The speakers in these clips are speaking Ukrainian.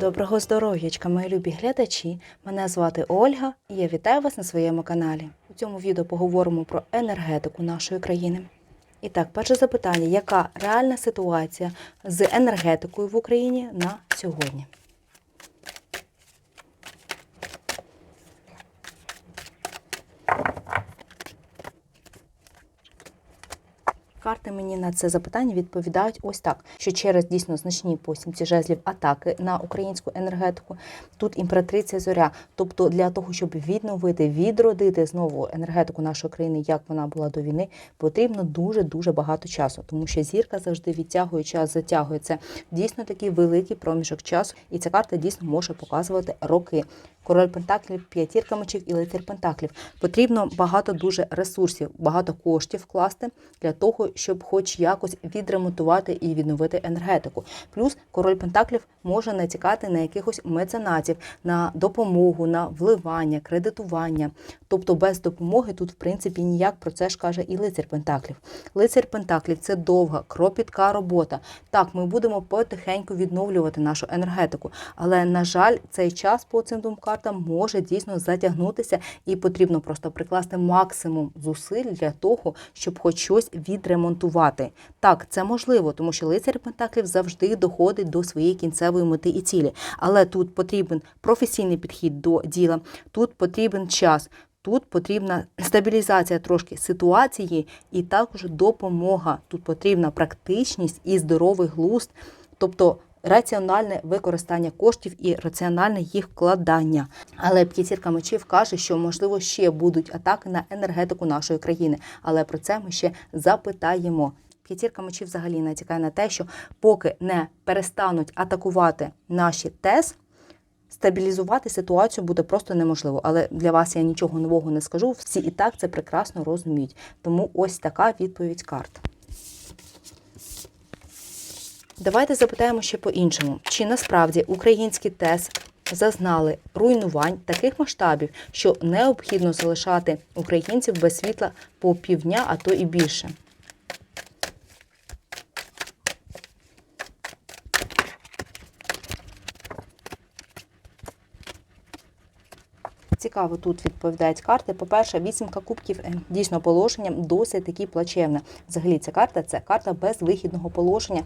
Доброго здоров'ячка, мої любі глядачі! Мене звати Ольга і я вітаю вас на своєму каналі. У цьому відео поговоримо про енергетику нашої країни. І так, перше запитання: яка реальна ситуація з енергетикою в Україні на сьогодні? Карти мені на це запитання відповідають ось так: що через дійсно значні по сімці жезлів атаки на українську енергетику тут імператриця зоря. Тобто для того, щоб відновити, відродити знову енергетику нашої країни, як вона була до війни, потрібно дуже дуже багато часу, тому що зірка завжди відтягує час, затягує це дійсно такий великий проміжок часу, і ця карта дійсно може показувати роки. Король Пентаклів, п'ятірка мечів і лицар Пентаклів. Потрібно багато дуже ресурсів, багато коштів вкласти для того, щоб хоч якось відремонтувати і відновити енергетику. Плюс король Пентаклів може натякати на якихось меценатів, на допомогу, на вливання, кредитування. Тобто без допомоги тут, в принципі, ніяк про це ж каже і лицар Пентаклів. Лицар Пентаклів це довга, кропітка робота. Так, ми будемо потихеньку відновлювати нашу енергетику, але на жаль, цей час по цим двом картам може дійсно затягнутися, і потрібно просто прикласти максимум зусиль для того, щоб хоч щось відремонтувати. Так, це можливо, тому що лицар Пентаклів завжди доходить до своєї кінцевої мети і цілі. Але тут потрібен професійний підхід до діла, тут потрібен час. Тут потрібна стабілізація трошки ситуації і також допомога. Тут потрібна практичність і здоровий глузд, тобто раціональне використання коштів і раціональне їх вкладання. Але п'ятірка мечів каже, що можливо ще будуть атаки на енергетику нашої країни. Але про це ми ще запитаємо. П'ятірка мечів взагалі натякає на те, що поки не перестануть атакувати наші ТЕС, стабілізувати ситуацію буде просто неможливо. Але для вас я нічого нового не скажу. Всі і так це прекрасно розуміють. Тому ось така відповідь карт. Давайте запитаємо ще по-іншому: чи насправді українські ТЕС зазнали руйнувань таких масштабів, що необхідно залишати українців без світла по півдня, а то і більше? Цікаво, тут відповідають карти. По-перше, вісімка кубків е, дійсно положення досить таки плачевне. Взагалі, ця карта це карта безвихідного положення.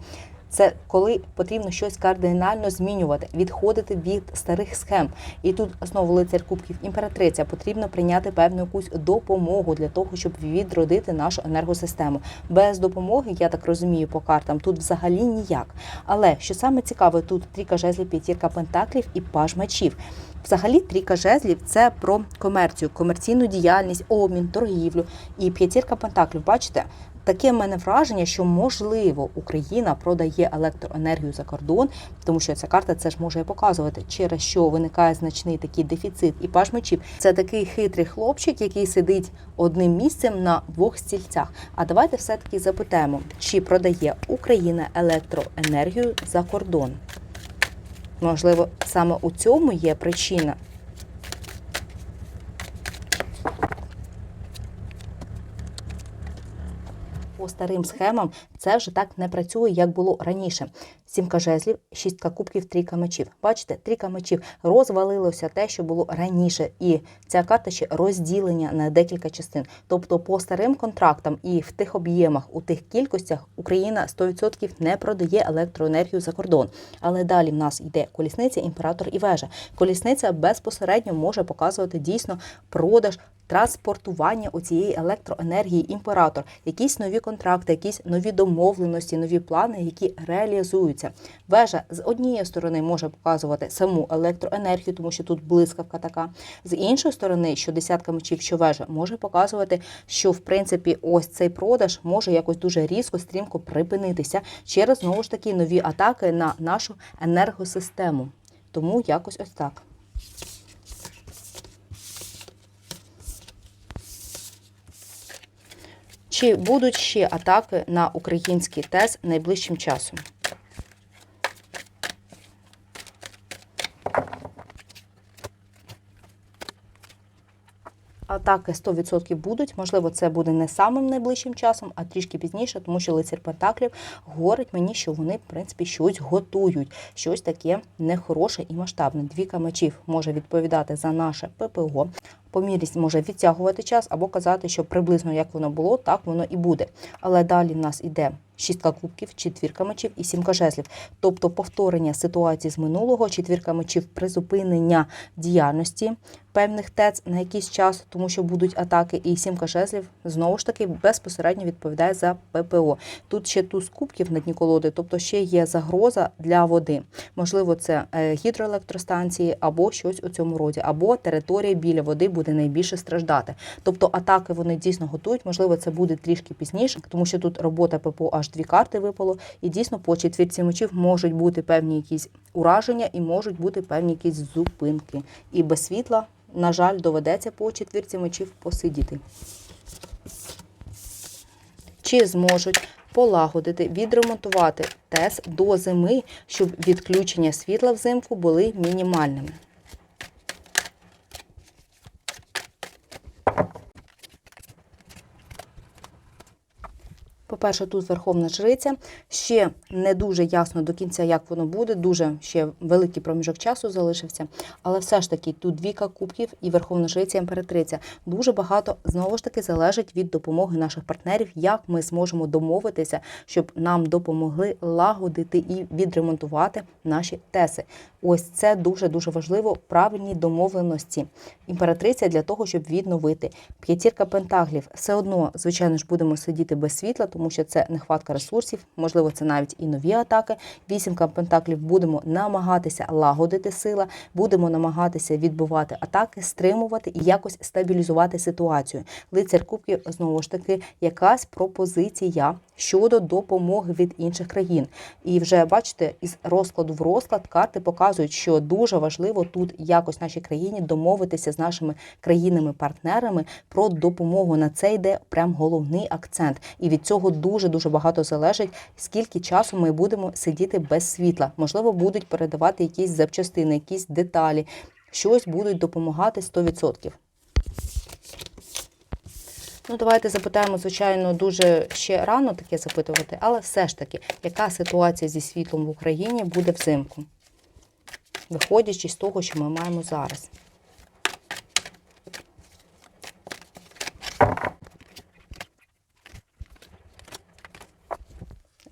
Це коли потрібно щось кардинально змінювати, відходити від старих схем. І тут знову лицар кубків імператриця потрібно прийняти певну якусь допомогу для того, щоб відродити нашу енергосистему. Без допомоги, я так розумію, по картам тут взагалі ніяк. Але що саме цікаве, тут трійка жезлів, п'ятірка пентаклів і паж мечів. Взагалі, трійка жезлів це про комерцію, комерційну діяльність, обмін, торгівлю. І п'ятірка пентаклів, бачите, таке в мене враження, що можливо Україна продає електроенергію за кордон, тому що ця карта це ж може показувати, через що виникає значний такий дефіцит. І паж мечів це такий хитрий хлопчик, який сидить одним місцем на двох стільцях. А давайте все-таки запитаємо, чи продає Україна електроенергію за кордон. Можливо, саме у цьому є причина. Старим схемам це вже так не працює, як було раніше. Сімка жезлів, шістка кубків, трійка мечів. Бачите, трійка мечів розвалилося те, що було раніше, і ця карта ще розділення на декілька частин. Тобто, по старим контрактам і в тих об'ємах, у тих кількостях Україна 100% не продає електроенергію за кордон. Але далі в нас йде колісниця, імператор і вежа. Колісниця безпосередньо може показувати дійсно продаж. Транспортування у цієї електроенергії імператор, якісь нові контракти, якісь нові домовленості, нові плани, які реалізуються. Вежа з однієї сторони може показувати саму електроенергію, тому що тут блискавка така. З іншої сторони, що десятка мечів, що вежа, може показувати, що в принципі ось цей продаж може якось дуже різко, стрімко припинитися через знову ж таки нові атаки на нашу енергосистему. Тому якось ось так. Чи будуть ще атаки на український ТЕС найближчим часом? Атаки 100% будуть. Можливо, це буде не самим найближчим часом, а трішки пізніше, тому що лицар Пентаклів говорить мені, що вони, в принципі, щось готують, щось таке нехороше і масштабне. Двіка мечів може відповідати за наше ППО. Помірність може відтягувати час або казати, що приблизно як воно було, так воно і буде. Але далі в нас іде шістка кубків, четвірка мечів і сімка жезлів. Тобто повторення ситуації з минулого, четвірка мечів, призупинення діяльності певних ТЕЦ на якийсь час, тому що будуть атаки, і сімка жезлів знову ж таки безпосередньо відповідає за ППО. Тут ще туз кубків на дні колоди, тобто ще є загроза для води. Можливо, це е, гідроелектростанції або щось у цьому роді, або територія біля води буде найбільше страждати. Тобто атаки вони дійсно готують. Можливо, це буде трішки пізніше, тому що тут робота ППО аж дві карти випало, і дійсно по четвірці мечів можуть бути певні якісь ураження і можуть бути певні якісь зупинки. І без світла, на жаль, доведеться по четвірці мечів посидіти. Чи зможуть полагодити, відремонтувати ТЕС до зими, щоб відключення світла взимку були мінімальними? По-перше, тут Верховна Жриця. Ще не дуже ясно до кінця, як воно буде. Дуже ще великий проміжок часу залишився. Але все ж таки тут двійка кубків і Верховна Жриця імператриця. Дуже багато знову ж таки залежить від допомоги наших партнерів, як ми зможемо домовитися, щоб нам допомогли лагодити і відремонтувати наші теси. Ось це дуже дуже важливо. Правильні домовленості. Імператриця для того, щоб відновити п'ятірка пентаглів. Все одно, звичайно ж, будемо сидіти без світла, тому що це нехватка ресурсів, можливо, це навіть і нові атаки. Вісімка пентаклів будемо намагатися лагодити сила, будемо намагатися відбувати атаки, стримувати і якось стабілізувати ситуацію. Лицар кубків знову ж таки якась пропозиція щодо допомоги від інших країн. І вже бачите, із розкладу в розклад карти показують, що дуже важливо тут якось нашій країні домовитися з нашими країнами-партнерами про допомогу. На це йде прям головний акцент. І від цього дуже дуже багато залежить, скільки часу ми будемо сидіти без світла. Можливо, будуть передавати якісь запчастини, якісь деталі, щось будуть допомагати 100%. Ну, давайте запитаємо, звичайно, дуже ще рано таке запитувати, але все ж таки, яка ситуація зі світлом в Україні буде взимку, виходячи з того, що ми маємо зараз.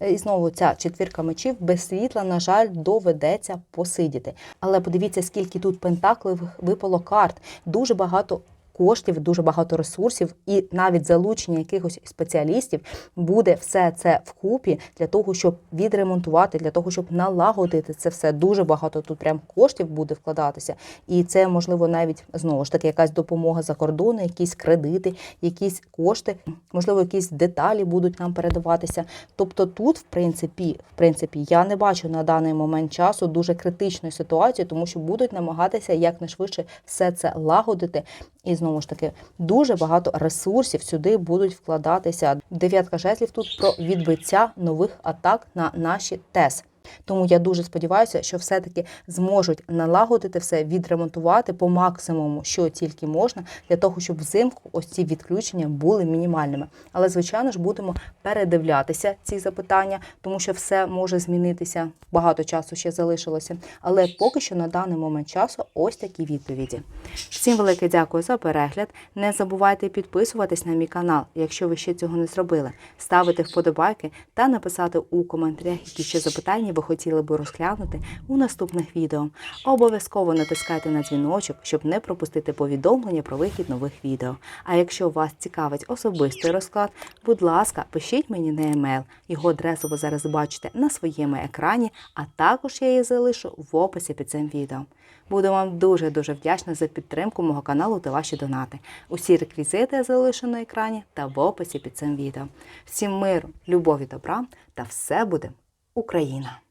І знову ця четвірка мечів без світла, на жаль, доведеться посидіти. Але подивіться, скільки тут пентаклів випало карт. Дуже багато коштів, дуже багато ресурсів, і навіть залучення якихось спеціалістів буде все це вкупі для того, щоб відремонтувати, для того, щоб налагодити це все. Дуже багато тут прям коштів буде вкладатися. І це можливо навіть знову ж таки якась допомога за кордону, якісь кредити, якісь кошти, можливо, якісь деталі будуть нам передаватися. Тобто, тут, в принципі, в принципі, я не бачу на даний момент часу дуже критичної ситуації, тому що будуть намагатися якнайшвидше все це лагодити. І знову ж таки, дуже багато ресурсів сюди будуть вкладатися. Дев'ятка жезлів тут про відбиття нових атак на наші ТЕС. Тому я дуже сподіваюся, що все-таки зможуть налагодити все, відремонтувати по максимуму, що тільки можна, для того, щоб взимку ось ці відключення були мінімальними. Але, звичайно ж, будемо передивлятися ці запитання, тому що все може змінитися. Багато часу ще залишилося. Але поки що на даний момент часу ось такі відповіді. Всім велике дякую за перегляд. Не забувайте підписуватись на мій канал, якщо ви ще цього не зробили, ставити вподобайки та написати у коментарях, які ще запитання ви хотіли би розглянути у наступних відео. Обов'язково натискайте на дзвіночок, щоб не пропустити повідомлення про вихід нових відео. А якщо вас цікавить особистий розклад, будь ласка, пишіть мені на емейл. Його адресу ви зараз бачите на своєму екрані, а також я її залишу в описі під цим відео. Буду вам дуже-дуже вдячна за підтримку мого каналу та ваші донати. Усі реквізити я залишу на екрані та в описі під цим відео. Всім миру, любові, добра та все буде Україна!